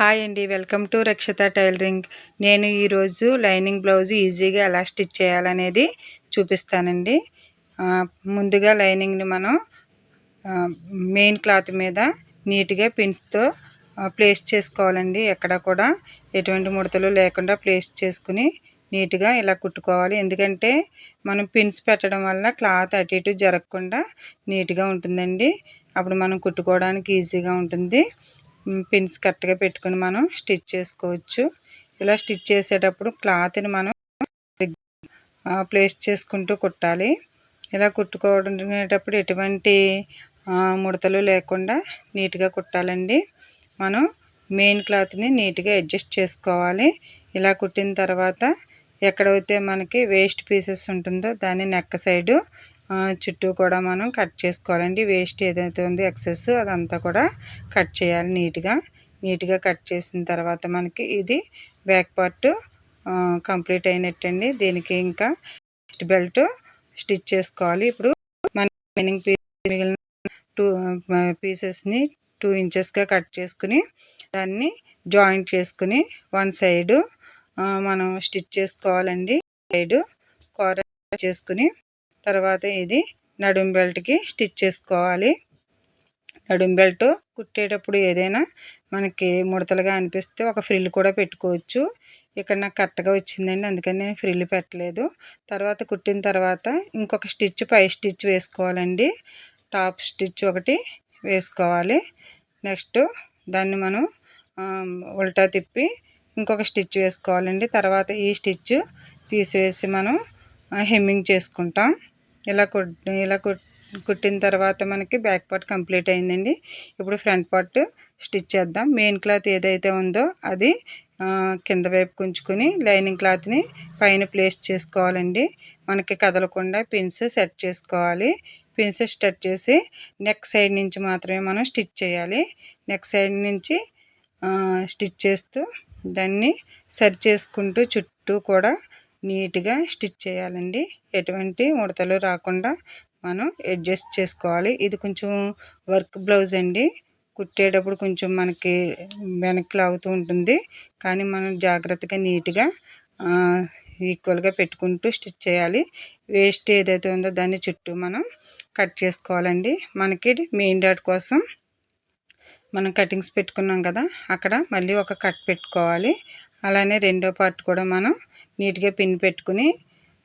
Hi అండి. Welcome to Rakshitha tailoring. నేను ఈరోజు లైనింగ్ బ్లౌజ్ ఈజీగా ఎలా స్టిచ్ చేయాలనేది చూపిస్తానండి. ముందుగా లైనింగ్ని మనం మెయిన్ క్లాత్ మీద నీట్గా పిన్స్తో ప్లేస్ చేసుకోవాలండి. ఎక్కడ కూడా ఎటువంటి ముడతలు లేకుండా ప్లేస్ చేసుకుని నీట్గా ఇలా కుట్టుకోవాలి. ఎందుకంటే మనం పిన్స్ పెట్టడం వల్ల క్లాత్ అటు ఇటు జరగకుండా నీట్గా ఉంటుందండి. అప్పుడు మనం కుట్టుకోవడానికి ఈజీగా ఉంటుంది. పిన్స్ కరెక్ట్గా పెట్టుకుని మనం స్టిచ్ చేసుకోవచ్చు. ఇలా స్టిచ్ చేసేటప్పుడు క్లాత్ని మనం ప్లేస్ చేసుకుంటూ కుట్టాలి. ఇలా కుట్టుకోవడేటప్పుడు ఎటువంటి ముడతలు లేకుండా నీట్గా కుట్టాలండి. మనం మెయిన్ క్లాత్ని నీట్గా అడ్జస్ట్ చేసుకోవాలి. ఇలా కుట్టిన తర్వాత ఎక్కడైతే మనకి వేస్ట్ పీసెస్ ఉంటుందో దాన్ని నెక్క సైడు చుట్టూ కూడా మనం కట్ చేసుకోవాలండి. వేస్ట్ ఏదైతే ఉందో ఎక్సెస్ అదంతా కూడా కట్ చేయాలి నీట్గా. నీట్గా కట్ చేసిన తర్వాత మనకి ఇది బ్యాక్ పార్ట్ కంప్లీట్ అయినట్టండి. దీనికి ఇంకా బెల్ట్ స్టిచ్ చేసుకోవాలి. ఇప్పుడు మన లైనింగ్ పీస్ మిగిలిన టూ పీసెస్ని టూ ఇంచెస్గా కట్ చేసుకుని దాన్ని జాయింట్ చేసుకుని వన్ సైడు మనం స్టిచ్ చేసుకోవాలండి. సైడు కూర చేసుకుని తర్వాత ఇది నడుం బెల్ట్కి స్టిచ్ చేసుకోవాలి. నడుం బెల్ట్ కుట్టేటప్పుడు ఏదైనా మనకి ముడతలుగా అనిపిస్తే ఒక ఫ్రిల్ కూడా పెట్టుకోవచ్చు. ఇక్కడ నాకు కరెక్ట్గా వచ్చిందండి అందుకని నేను ఫ్రిల్ పెట్టలేదు. తర్వాత కుట్టిన తర్వాత ఇంకొక స్టిచ్ పై స్టిచ్ వేసుకోవాలండి. టాప్ స్టిచ్ ఒకటి వేసుకోవాలి. నెక్స్ట్ దాన్ని మనం ఉల్టా తిప్పి ఇంకొక స్టిచ్ వేసుకోవాలండి. తర్వాత ఈ స్టిచ్ తీసివేసి మనం హెమ్మింగ్ చేసుకుంటాం. ఇలా కుట్ ఇలా కుట్ కుట్టిన తర్వాత మనకి బ్యాక్ పార్ట్ కంప్లీట్ అయిందండి. ఇప్పుడు ఫ్రంట్ పార్ట్ స్టిచ్ చేద్దాం. మెయిన్ క్లాత్ ఏదైతే ఉందో అది కింద వైపు ఉంచుకొని లైనింగ్ క్లాత్ని పైన ప్లేస్ చేసుకోవాలండి. మనకి కదలకుండా పిన్స్ సెట్ చేసుకోవాలి. పిన్స్ స్టట్ చేసి నెక్ సైడ్ నుంచి మాత్రమే మనం స్టిచ్ చేయాలి. నెక్ సైడ్ నుంచి స్టిచ్ చేస్తూ దాన్ని సరి చేసుకుంటూ చుట్టూ కూడా నీట్గా స్టిచ్ చేయాలండి. ఎటువంటి ముడతలు రాకుండా మనం అడ్జస్ట్ చేసుకోవాలి. ఇది కొంచెం వర్క్ బ్లౌజ్ అండి. కుట్టేటప్పుడు కొంచెం మనకి వెనక్కి లాగుతూ ఉంటుంది. కానీ మనం జాగ్రత్తగా నీట్గా ఈక్వల్గా పెట్టుకుంటూ స్టిచ్ చేయాలి. వేస్ట్ ఏదైతే ఉందో దాన్ని చుట్టూ మనం కట్ చేసుకోవాలండి. మనకి మెయిన్ డాట్ కోసం మనం కటింగ్స్ పెట్టుకున్నాం కదా అక్కడ మళ్ళీ ఒక కట్ పెట్టుకోవాలి. అలానే రెండో పార్ట్ కూడా మనం నీట్గా పిన్ పెట్టుకుని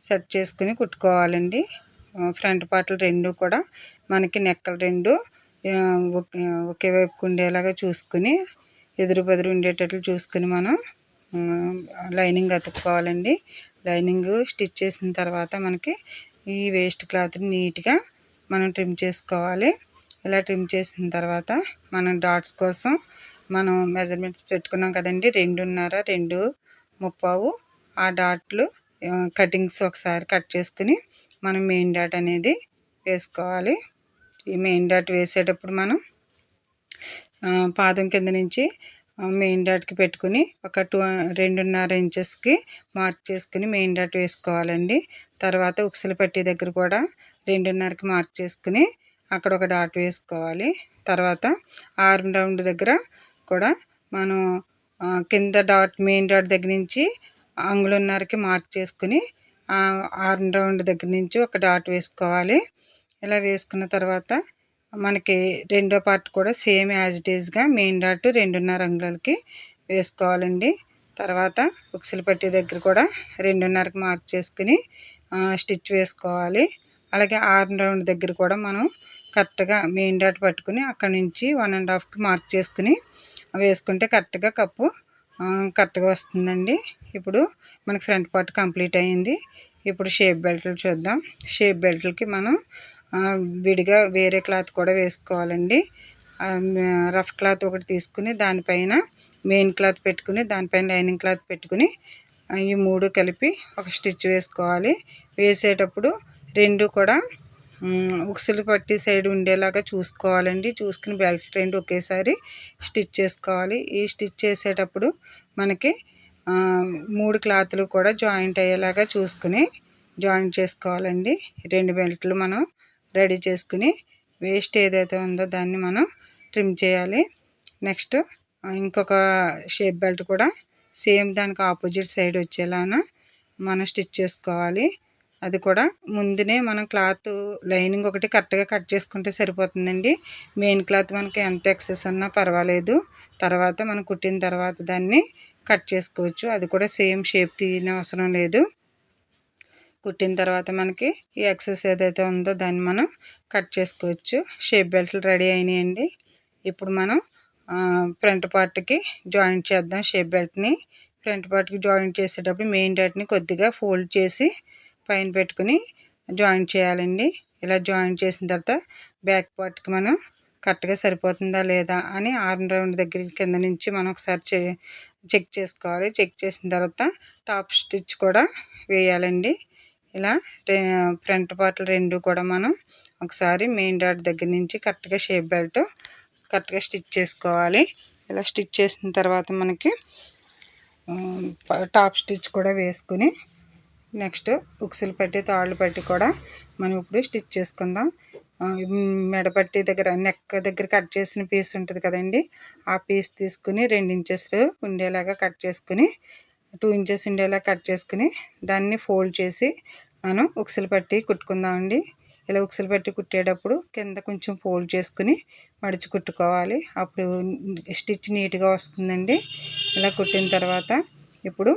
సెట్ చేసుకుని కుట్టుకోవాలండి. ఫ్రంట్ పార్ట్లు రెండు కూడా మనకి నెక్కలు రెండు ఒకే వైపుకు ఉండేలాగా చూసుకుని ఎదురు బెదురు ఉండేటట్లు చూసుకుని మనం లైనింగ్ అతుక్కోవాలండి. లైనింగ్ స్టిచ్ చేసిన తర్వాత మనకి ఈ వేస్ట్ క్లాత్ని నీట్గా మనం ట్రిమ్ చేసుకోవాలి. ఇలా ట్రిమ్ చేసిన తర్వాత మనం డాట్స్ కోసం మనం మెజర్మెంట్స్ పెట్టుకున్నాం కదండి. రెండున్నర రెండు ముప్పావు ఆ డాట్లు కటింగ్స్ ఒకసారి కట్ చేసుకుని మనం మెయిన్ డాట్ అనేది వేసుకోవాలి. ఈ మెయిన్ డాట్ వేసేటప్పుడు మనం పాదం కింద నుంచి మెయిన్ డాట్కి పెట్టుకుని ఒక టూ రెండున్నర ఇంచెస్కి మార్క్ చేసుకుని మెయిన్ డాట్ వేసుకోవాలండి. తర్వాత ఉక్సలు పట్టి దగ్గర కూడా రెండున్నరకి మార్క్ చేసుకుని అక్కడ ఒక డాట్ వేసుకోవాలి. తర్వాత ఆర్మ్ రౌండ్ దగ్గర కూడా మనం కింద డాట్ మెయిన్ డాట్ దగ్గర నుంచి అంగుళన్నరకి మార్క్ చేసుకుని ఆర్మ్ రౌండ్ దగ్గర నుంచి ఒక డాట్ వేసుకోవాలి. ఇలా వేసుకున్న తర్వాత మనకి రెండో పార్ట్ కూడా సేమ్ యాజ్ ఇట్ ఈజ్గా మెయిన్ డాట్ రెండున్నర అంగుళాలకి వేసుకోవాలండి. తర్వాత ఉక్సులు పట్టి దగ్గర కూడా రెండున్నరకి మార్క్ చేసుకుని స్టిచ్ వేసుకోవాలి. అలాగే ఆర్మ్ రౌండ్ దగ్గర కూడా మనం కరెక్ట్గా మెయిన్ డాట్ పట్టుకుని అక్కడ నుంచి వన్ అండ్ హాఫ్కి మార్క్ చేసుకుని వేసుకుంటే కరెక్ట్గా కప్పు కరెక్ట్గా వస్తుందండి. ఇప్పుడు మనకి ఫ్రంట్ పార్ట్ కంప్లీట్ అయ్యింది ఇప్పుడు షేప్ బెల్ట్లు చూద్దాం. షేప్ బెల్ట్లకి మనం విడిగా వేరే క్లాత్ కూడా వేసుకోవాలండి. రఫ్ క్లాత్ ఒకటి తీసుకుని దానిపైన మెయిన్ క్లాత్ పెట్టుకుని దానిపైన లైనింగ్ క్లాత్ పెట్టుకుని ఈ మూడు కలిపి ఒక స్టిచ్ వేసుకోవాలి. వేసేటప్పుడు రెండు కూడా ఉక్సులు పట్టి సైడ్ ఉండేలాగా చూసుకోవాలండి. చూసుకుని బెల్ట్ రెండు ఒకేసారి స్టిచ్ చేసుకోవాలి. ఈ స్టిచ్ చేసేటప్పుడు మనకి మూడు క్లాతులు కూడా జాయింట్ అయ్యేలాగా చూసుకుని జాయింట్ చేసుకోవాలండి. రెండు బెల్ట్లు మనం రెడీ చేసుకుని వేస్ట్ ఏదైతే ఉందో దాన్ని మనం ట్రిమ్ చేయాలి. నెక్స్ట్ ఇంకొక షేప్ బెల్ట్ కూడా సేమ్ దానికి ఆపోజిట్ సైడ్ వచ్చేలాగా మనం స్టిచ్ చేసుకోవాలి. అది కూడా ముందునే మనం క్లాత్ లైనింగ్ ఒకటి కరెక్ట్గా కట్ చేసుకుంటే సరిపోతుందండి. మెయిన్ క్లాత్ మనకి ఎంత ఎక్సెస్ ఉన్నా పర్వాలేదు. తర్వాత మనం కుట్టిన తర్వాత దాన్ని కట్ చేసుకోవచ్చు. అది కూడా సేమ్ షేప్ తీయని అవసరం లేదు. కుట్టిన తర్వాత మనకి ఈ ఎక్సెస్ ఏదైతే ఉందో దాన్ని మనం కట్ చేసుకోవచ్చు. షేప్ బెల్ట్లు రెడీ అయినాయండి. ఇప్పుడు మనం ఫ్రంట్ పార్ట్కి జాయింట్ చేద్దాం షేప్ బెల్ట్ని. ఫ్రంట్ పార్ట్కి జాయింట్ చేసేటప్పుడు మెయిన్ డాట్ని కొద్దిగా ఫోల్డ్ చేసి పైన పెట్టుకుని జాయింట్ చేయాలండి. ఇలా జాయింట్ చేసిన తర్వాత బ్యాక్ పార్ట్కి మనం కరెక్ట్గా సరిపోతుందా లేదా అని ఆర్మ్ రౌండ్ దగ్గర కింద నుంచి మనం ఒకసారి చెక్ చేసుకోవాలి. చెక్ చేసిన తర్వాత టాప్ స్టిచ్ కూడా వేయాలండి. ఇలా ఫ్రంట్ పార్ట్లు రెండు కూడా మనం ఒకసారి మెయిన్ డాట్ దగ్గర నుంచి కరెక్ట్గా షేప్ బెల్ట్ కరెక్ట్గా స్టిచ్ చేసుకోవాలి. ఇలా స్టిచ్ చేసిన తర్వాత మనకి టాప్ స్టిచ్ కూడా వేసుకుని నెక్స్ట్ ఉక్సులు పట్టి తాళ్ళు పట్టి కూడా మనం ఇప్పుడు స్టిచ్ చేసుకుందాం. మెడపట్టి దగ్గర నెక్ దగ్గర కట్ చేసిన పీస్ ఉంటుంది కదండి. ఆ పీస్ తీసుకుని రెండు ఇంచెస్ ఉండేలాగా కట్ చేసుకుని టూ ఇంచెస్ ఉండేలా కట్ చేసుకుని దాన్ని ఫోల్డ్ చేసి మనం ఉక్సులు పట్టి కుట్టుకుందామండి. ఇలా ఉక్సులు పట్టి కుట్టేటప్పుడు కింద కొంచెం ఫోల్డ్ చేసుకుని మడిచి కుట్టుకోవాలి. అప్పుడు స్టిచ్ నీట్గా వస్తుందండి. ఇలా కుట్టిన తర్వాత ఇప్పుడు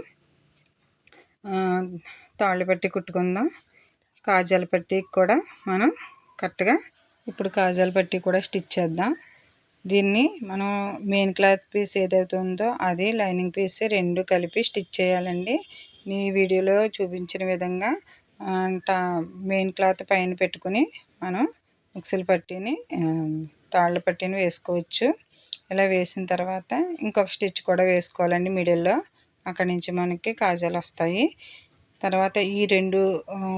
తాళ్ళు పట్టి కుట్టుకుందాం. కాజాల పట్టి కూడా మనం కరెక్ట్గా ఇప్పుడు కాజాల పట్టి కూడా స్టిచ్ చేద్దాం. దీన్ని మనం మెయిన్ క్లాత్ పీస్ ఏదైతే ఉందో అది లైనింగ్ పీస్ రెండు కలిపి స్టిచ్ చేయాలండి. ఈ వీడియోలో చూపించిన విధంగా మెయిన్ క్లాత్ పైన పెట్టుకుని మనం మిక్సీలు పట్టిని తాళ్ళ పట్టిని వేసుకోవచ్చు. ఇలా వేసిన తర్వాత ఇంకొక స్టిచ్ కూడా వేసుకోవాలండి. మిడిల్లో అక్కడి నుంచి మనకి కాజాలు వస్తాయి. తర్వాత ఈ రెండు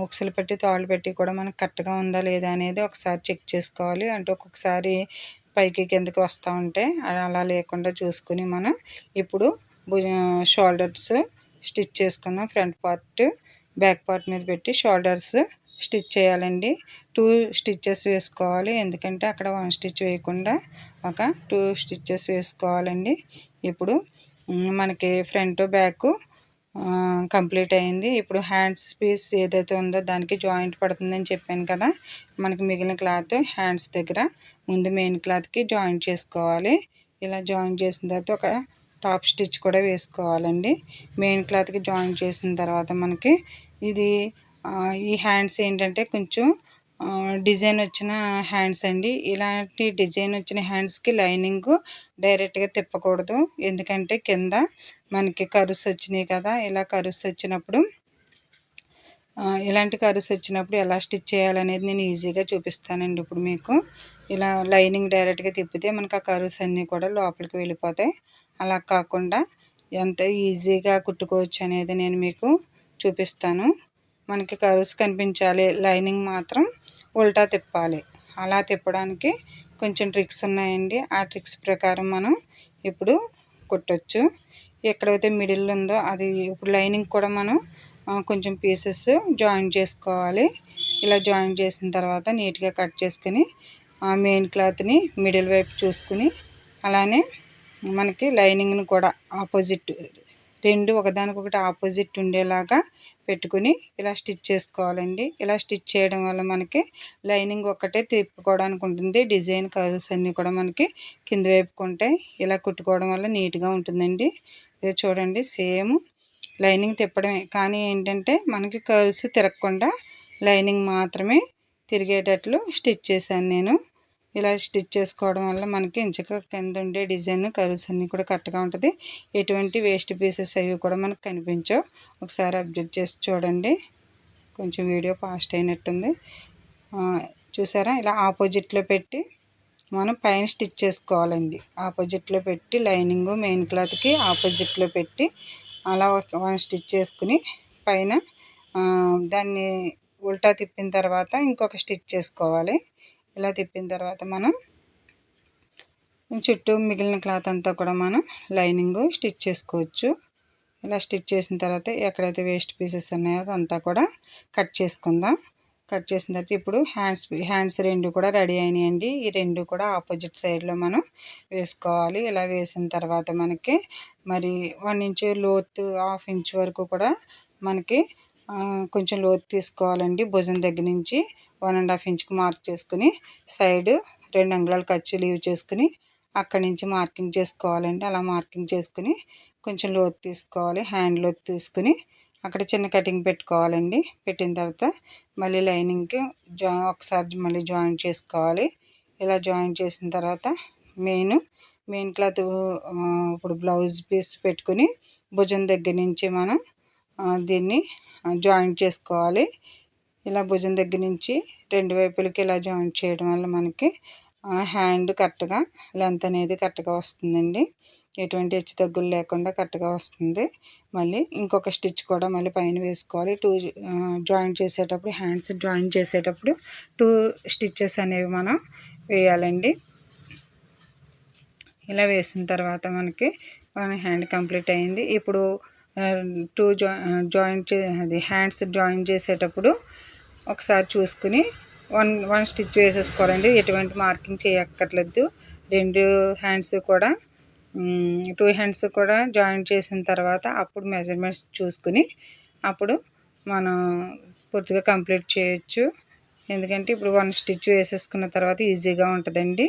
ఉక్సులు పెట్టి తాళ్ళు పెట్టి కూడా మనకు కరెక్ట్గా ఉందా లేదా అనేది ఒకసారి చెక్ చేసుకోవాలి. అంటే ఒక్కొక్కసారి పైకి కిందకి వస్తూ ఉంటే అలా లేకుండా చూసుకుని మనం ఇప్పుడు షోల్డర్స్ స్టిచ్ చేసుకున్నాం. ఫ్రంట్ పార్ట్ బ్యాక్ పార్ట్ మీద పెట్టి షోల్డర్స్ స్టిచ్ చేయాలండి. టూ స్టిచ్చెస్ వేసుకోవాలి. ఎందుకంటే అక్కడ వన్ స్టిచ్ వేయకుండా ఒక టూ స్టిచ్చెస్ వేసుకోవాలండి. ఇప్పుడు మనకి ఫ్రంట్ బ్యాక్ కంప్లీట్ అయింది. ఇప్పుడు హ్యాండ్స్ పీస్ ఏదైతే ఉందో దానికి జాయింట్ పడుతుందని చెప్పాను కదా. మనకి మిగిలిన క్లాత్ హ్యాండ్స్ దగ్గర. ముందు మెయిన్ క్లాత్కి జాయింట్ చేసుకోవాలి. ఇలా జాయింట్ చేసిన తర్వాత ఒక టాప్ స్టిచ్ కూడా వేసుకోవాలండి. మెయిన్ క్లాత్కి జాయిన్ చేసిన తర్వాత మనకి ఇది ఈ హ్యాండ్స్ ఏంటంటే కొంచెం డిజైన్ వచ్చిన హ్యాండ్స్ అండి. ఇలాంటి డిజైన్ వచ్చిన హ్యాండ్స్కి లైనింగ్ డైరెక్ట్గా తిప్పకూడదు. ఎందుకంటే కింద మనకి కరుస్ వచ్చినాయి కదా ఇలా కరుస్ వచ్చినప్పుడు ఇలాంటి కరుస్ వచ్చినప్పుడు ఎలా స్టిచ్ చేయాలనేది నేను ఈజీగా చూపిస్తానండి ఇప్పుడు మీకు. ఇలా లైనింగ్ డైరెక్ట్గా తిప్పితే మనకు ఆ కరుస్ అన్నీ కూడా లోపలికి వెళ్ళిపోతాయి. అలా కాకుండా ఎంత ఈజీగా కుట్టుకోవచ్చు అనేది నేను మీకు చూపిస్తాను. మనకి కర్వ్స్ కనిపించాలి. లైనింగ్ మాత్రం ఉల్టా తిప్పాలి. అలా తిప్పడానికి కొంచెం ట్రిక్స్ ఉన్నాయండి. ఆ ట్రిక్స్ ప్రకారం మనం ఇప్పుడు కుట్టచ్చు. ఎక్కడైతే మిడిల్ ఉందో అది ఇప్పుడు లైనింగ్ కూడా మనం కొంచెం పీసెస్ జాయిన్ చేసుకోవాలి. ఇలా జాయిన్ చేసిన తర్వాత నీట్గా కట్ చేసుకుని మెయిన్ క్లాత్ని మిడిల్ వైపు చూసుకుని అలానే మనకి లైనింగ్ని కూడా ఆపోజిట్ రెండు ఒకదానికొకటి ఆపోజిట్ ఉండేలాగా పెట్టుకుని ఇలా స్టిచ్ చేసుకోవాలండి. ఇలా స్టిచ్ చేయడం వల్ల మనకి లైనింగ్ ఒక్కటే తిప్పుకోవడానికి ఉంటుంది. డిజైన్ కర్వ్స్ అన్నీ కూడా మనకి కింద వైపుకుంటాయి ఇలా కుట్టుకోవడం వల్ల నీట్గా ఉంటుందండి. ఇది చూడండి సేమ్ లైనింగ్ తిప్పడమే. కానీ ఏంటంటే మనకి కర్వ్స్ తిరగకుండా లైనింగ్ మాత్రమే తిరిగేటట్లు స్టిచ్ చేశాను నేను. ఇలా స్టిచ్ చేసుకోవడం వల్ల మనకి ఇంచక కింద ఉండే డిజైన్ కర్వ్స్ అన్నీ కూడా కరెక్ట్గా ఉంటుంది. ఎటువంటి వేస్ట్ పీసెస్ అవి కూడా మనకు కనిపించవు. ఒకసారి అబ్జర్వ్ చేసి చూడండి. కొంచెం వీడియో ఫాస్ట్ అయినట్టుంది. చూసారా? ఇలా ఆపోజిట్లో పెట్టి మనం పైన స్టిచ్ చేసుకోవాలండి. ఆపోజిట్లో పెట్టి లైనింగ్ మెయిన్ క్లాత్కి ఆపోజిట్లో పెట్టి అలా వన్ స్టిచ్ చేసుకుని పైన దాన్ని ఉల్టా తిప్పిన తర్వాత ఇంకొక స్టిచ్ చేసుకోవాలి. ఇలా తిప్పిన తర్వాత మనం చుట్టూ మిగిలిన క్లాత్ అంతా కూడా మనం లైనింగ్ స్టిచ్ చేసుకోవచ్చు. ఇలా స్టిచ్ చేసిన తర్వాత ఎక్కడైతే వేస్ట్ పీసెస్ ఉన్నాయో అదంతా కూడా కట్ చేసుకుందాం. కట్ చేసిన తర్వాత ఇప్పుడు హ్యాండ్స్ హ్యాండ్స్ రెండు కూడా రెడీ అయినాయండి. ఈ రెండు కూడా ఆపోజిట్ సైడ్లో మనం వేసుకోవాలి. ఇలా వేసిన తర్వాత మనకి మరి వన్ ఇంచ్ లోతు హాఫ్ ఇంచ్ వరకు కూడా మనకి కొంచెం లోతు తీసుకోవాలండి. భుజం దగ్గర నుంచి వన్ అండ్ హాఫ్ ఇంచ్కి మార్క్ చేసుకుని సైడ్ రెండు అంగుళాలు ఖర్చు లీవ్ చేసుకుని అక్కడి నుంచి మార్కింగ్ చేసుకోవాలండి. అలా మార్కింగ్ చేసుకుని కొంచెం లోతు తీసుకోవాలి. హ్యాండ్ లోతు తీసుకుని అక్కడ చిన్న కటింగ్ పెట్టుకోవాలండి. పెట్టిన తర్వాత మళ్ళీ లైనింగ్కి జా ఒకసారి మళ్ళీ జాయిన్ చేసుకోవాలి. ఇలా జాయిన్ చేసిన తర్వాత మెయిన్ మెయిన్ క్లాత్ ఇప్పుడు బ్లౌజ్ పీస్ పెట్టుకుని భుజం దగ్గర నుంచి మనం దీన్ని జాయింట్ చేసుకోవాలి. ఇలా భుజం దగ్గర నుంచి రెండు వైపులకి ఇలా జాయింట్ చేయడం వల్ల మనకి హ్యాండ్ కరెక్ట్గా లెంత్ అనేది కరెక్ట్గా వస్తుందండి. ఎటువంటి హెచ్చు తగ్గులు లేకుండా కరెక్ట్గా వస్తుంది. మళ్ళీ ఇంకొక స్టిచ్ కూడా మళ్ళీ పైన వేసుకోవాలి. టూ జాయింట్ చేసేటప్పుడు హ్యాండ్స్ జాయింట్ చేసేటప్పుడు టూ స్టిచ్చెస్ అనేవి మనం వేయాలండి. ఇలా వేసిన తర్వాత మనకి మన హ్యాండ్ కంప్లీట్ అయింది. ఇప్పుడు టూ జా జాయింట్ చే అది హ్యాండ్స్ జాయిన్ చేసేటప్పుడు ఒకసారి చూసుకుని వన్ వన్ స్టిచ్ వేసేసుకోవాలండి ఎటువంటి మార్కింగ్ చేయక్కర్లేదు. రెండు హ్యాండ్స్ కూడా టూ హ్యాండ్స్ కూడా జాయిన్ చేసిన తర్వాత అప్పుడు మెజర్మెంట్స్ చూసుకుని అప్పుడు మనం పూర్తిగా కంప్లీట్ చేయొచ్చు. ఎందుకంటే ఇప్పుడు వన్ స్టిచ్ వేసేసుకున్న తర్వాత ఈజీగా ఉంటుందండి.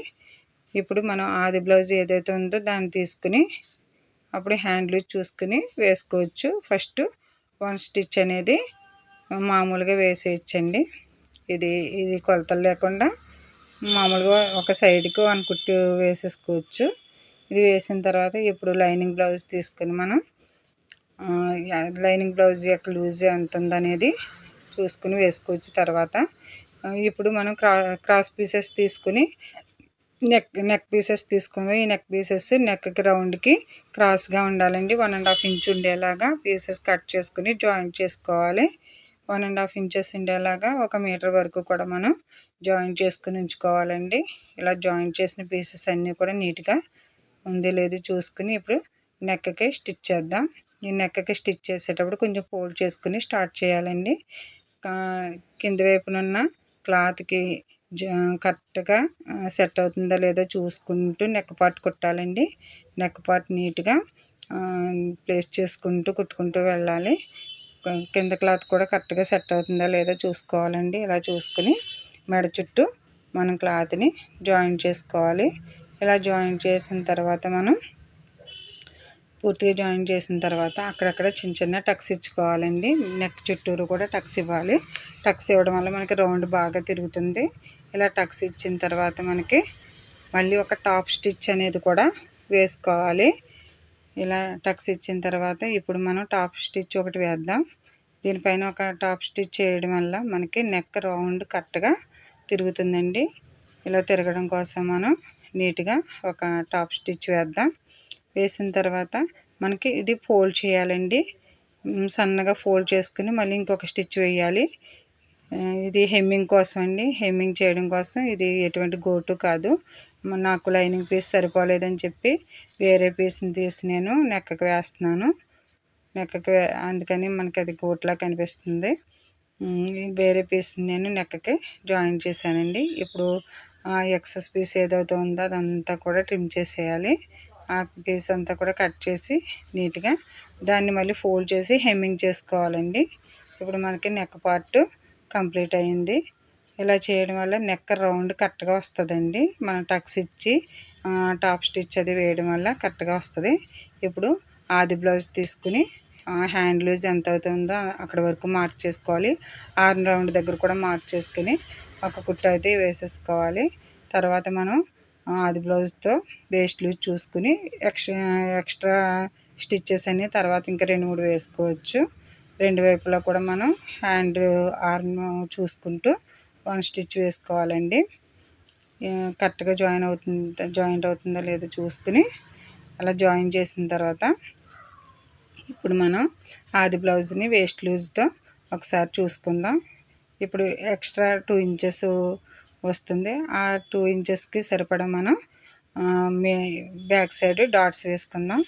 ఇప్పుడు మనం ఆది బ్లౌజ్ ఏదైతే ఉందో దాన్ని తీసుకుని అప్పుడు హ్యాండ్ లూజ్ చూసుకుని వేసుకోవచ్చు. ఫస్ట్ వన్ స్టిచ్ అనేది మామూలుగా వేసేయచ్చండి. ఇది ఇది కొలతలు లేకుండా మామూలుగా ఒక సైడ్కి వన్ కుట్టు వేసేసుకోవచ్చు. ఇది వేసిన తర్వాత ఇప్పుడు లైనింగ్ బ్లౌజ్ తీసుకుని మనం లైనింగ్ బ్లౌజ్ యొక్క లూజ్ ఎంత ఉందనేది చూసుకుని వేసుకోవచ్చు తర్వాత. ఇప్పుడు మనం క్రా క్రాస్ పీసెస్ తీసుకుని నెక్ నెక్ పీసెస్ తీసుకుని ఈ నెక్ పీసెస్ నెక్కి రౌండ్కి క్రాస్గా ఉండాలండి. వన్ అండ్ హాఫ్ ఇంచ్ ఉండేలాగా పీసెస్ కట్ చేసుకుని జాయింట్ చేసుకోవాలి. వన్ అండ్ హాఫ్ ఇంచెస్ ఉండేలాగా ఒక మీటర్ వరకు కూడా మనం జాయింట్ చేసుకుని ఉంచుకోవాలండి. ఇలా జాయింట్ చేసిన పీసెస్ అన్నీ కూడా నీట్గా ఉంది లేదు చూసుకుని ఇప్పుడు నెక్కకి స్టిచ్ చేద్దాం. ఈ నెక్కకి స్టిచ్ చేసేటప్పుడు కొంచెం ఫోల్డ్ చేసుకుని స్టార్ట్ చేయాలండి. కింద వైపునున్న క్లాత్కి కరెక్ట్గా సెట్ అవుతుందా లేదో చూసుకుంటూ నెక్ పార్ట్ కుట్టాలండి. నెక్ పార్ట్ నీట్గా ప్లేస్ చేసుకుంటూ కుట్టుకుంటూ వెళ్ళాలి. కింద క్లాత్ కూడా కరెక్ట్గా సెట్ అవుతుందా లేదో చూసుకోవాలండి. ఇలా చూసుకుని మెడ చుట్టూ మనం క్లాత్ని జాయిన్ చేసుకోవాలి. ఇలా జాయిన్ చేసిన తర్వాత మనం పూర్తిగా జాయిన్ చేసిన తర్వాత అక్కడక్కడ చిన్న చిన్న టక్స్ ఇచ్చుకోవాలండి. నెక్ చుట్టూరు కూడా టక్స్ ఇవ్వాలి. టక్స్ ఇవ్వడం వల్ల మనకి రౌండ్ బాగా తిరుగుతుంది. ఇలా టక్స్ ఇచ్చిన తర్వాత మనకి మళ్ళీ ఒక టాప్ స్టిచ్ అనేది కూడా వేసుకోవాలి. ఇలా టక్స్ ఇచ్చిన తర్వాత ఇప్పుడు మనం టాప్ స్టిచ్ ఒకటి వేద్దాం. దీనిపైన ఒక టాప్ స్టిచ్ చేయడం వల్ల మనకి నెక్ రౌండ్ కరెక్ట్గా తిరుగుతుందండి. ఇలా తిరగడం కోసం మనం నీట్గా ఒక టాప్ స్టిచ్ వేద్దాం. వేసిన తర్వాత మనకి ఇది ఫోల్డ్ చేయాలండి. సన్నగా ఫోల్డ్ చేసుకుని మళ్ళీ ఇంకొక స్టిచ్ వేయాలి. ఇది హెమ్మింగ్ కోసం అండి. హెమ్మింగ్ చేయడం కోసం ఇది ఎటువంటి గోటు కాదు. నాకు లైనింగ్ పీస్ సరిపోలేదని చెప్పి వేరే పీస్ని తీసి నేను నెక్కకు వేస్తున్నాను. నెక్కకి అందుకని మనకి అది గోట్లా కనిపిస్తుంది. వేరే పీస్ని నేను నెక్కకి జాయిన్ చేశానండి. ఇప్పుడు ఎక్సెస్ పీస్ ఏదైతే ఉందో అదంతా కూడా ట్రిమ్ చేసేయాలి. ఆ పీస్ అంతా కూడా కట్ చేసి నీట్గా దాన్ని మళ్ళీ ఫోల్డ్ చేసి హెమ్మింగ్ చేసుకోవాలండి. ఇప్పుడు మనకి నెక్ పార్ట్ కంప్లీట్ అయింది. ఇలా చేయడం వల్ల నెక్ రౌండ్ కరెక్ట్గా వస్తుందండి. మనం టక్స్ ఇచ్చి టాప్ స్టిచ్ అది వేయడం వల్ల కరెక్ట్గా వస్తుంది. ఇప్పుడు ఆది బ్లౌజ్ తీసుకుని హ్యాండ్ లూజ్ ఎంత అవుతుందో అక్కడ వరకు మార్క్ చేసుకోవాలి. ఆర్మ్ రౌండ్ దగ్గర కూడా మార్క్ చేసుకుని ఒక కుట్టు అయితే వేసేసుకోవాలి. తర్వాత మనం ఆది బ్లౌజ్తో వేస్ట్ లూజ్ చూసుకుని ఎక్స్ట్రా ఎక్స్ట్రా స్టిచ్చెస్ అన్ని తర్వాత ఇంకా రెండు మూడు వేసుకోవచ్చు. రెండు వైపులా కూడా మనం హ్యాండ్ ఆర్మ్ చూసుకుంటూ వన్ స్టిచ్ వేసుకోవాలండి. కరెక్ట్గా జాయిన్ అవుతుంది జాయింట్ అవుతుందో లేదో చూసుకుని అలా జాయిన్ చేసిన తర్వాత ఇప్పుడు మనం ఆది బ్లౌజ్ని వేస్ట్ లూజ్తో ఒకసారి చూసుకుందాం. ఇప్పుడు ఎక్స్ట్రా టూ ఇంచెస్ వస్తుంది. ఆ టూ ఇంచెస్కి సరిపడా మనం మే బ్యాక్ సైడ్ డాట్స్ వేసుకుందాం.